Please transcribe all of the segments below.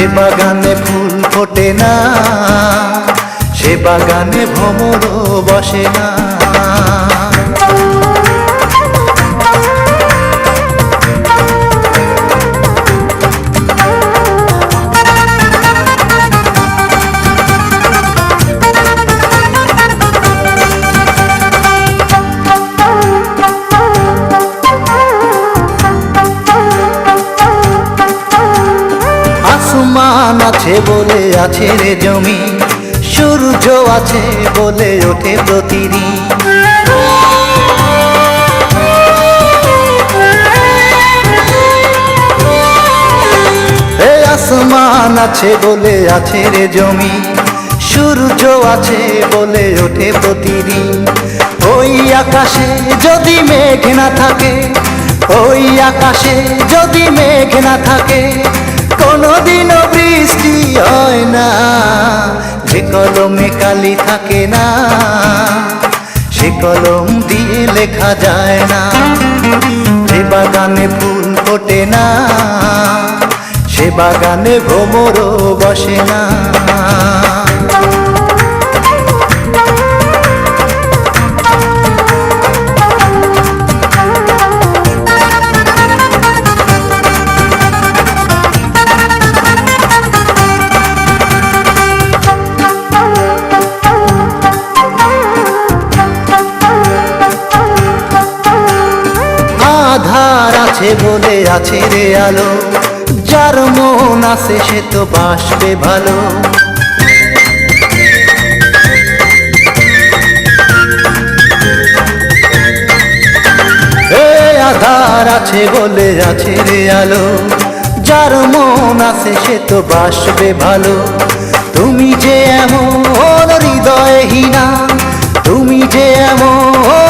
যে বাগানে ফুল ফোটে না সে বাগানে ভ্রমরও বসে না। বলে আছে রে জমি, সূর্য আছে বলে ওঠে প্রতিদিন। আসমান আছে বলে আছে রে জমি, সূর্য আছে বলে ওঠে প্রতিদিন। ওই আকাশে যদি মেঘ না থাকে, ওই আকাশে যদি মেঘ না থাকে কোনোদিনও বৃষ্টি হয় না, যে কলমে কালি থাকে না, সে কলম দিয়ে লেখা যায় না, যে বাগানে ফুল ফোটে না, সে বাগানে ভ্রমরও বসে না। বলে আছে রে আলো, যার মন আছে সে তো বাসবে ভালো। আধার আছে বলে আছে রে আলো, যার মন আছে সে তো বাসবে ভালো। তুমি যে এমন হৃদয়হীনা, তুমি যে এমন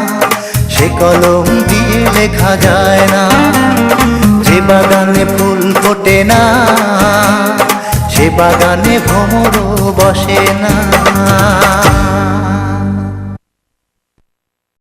সে কলম দিয়ে লেখা যায় না, যে বাগানে ফুল ফোটে না, সে বাগানে ভ্রমরও বসে না।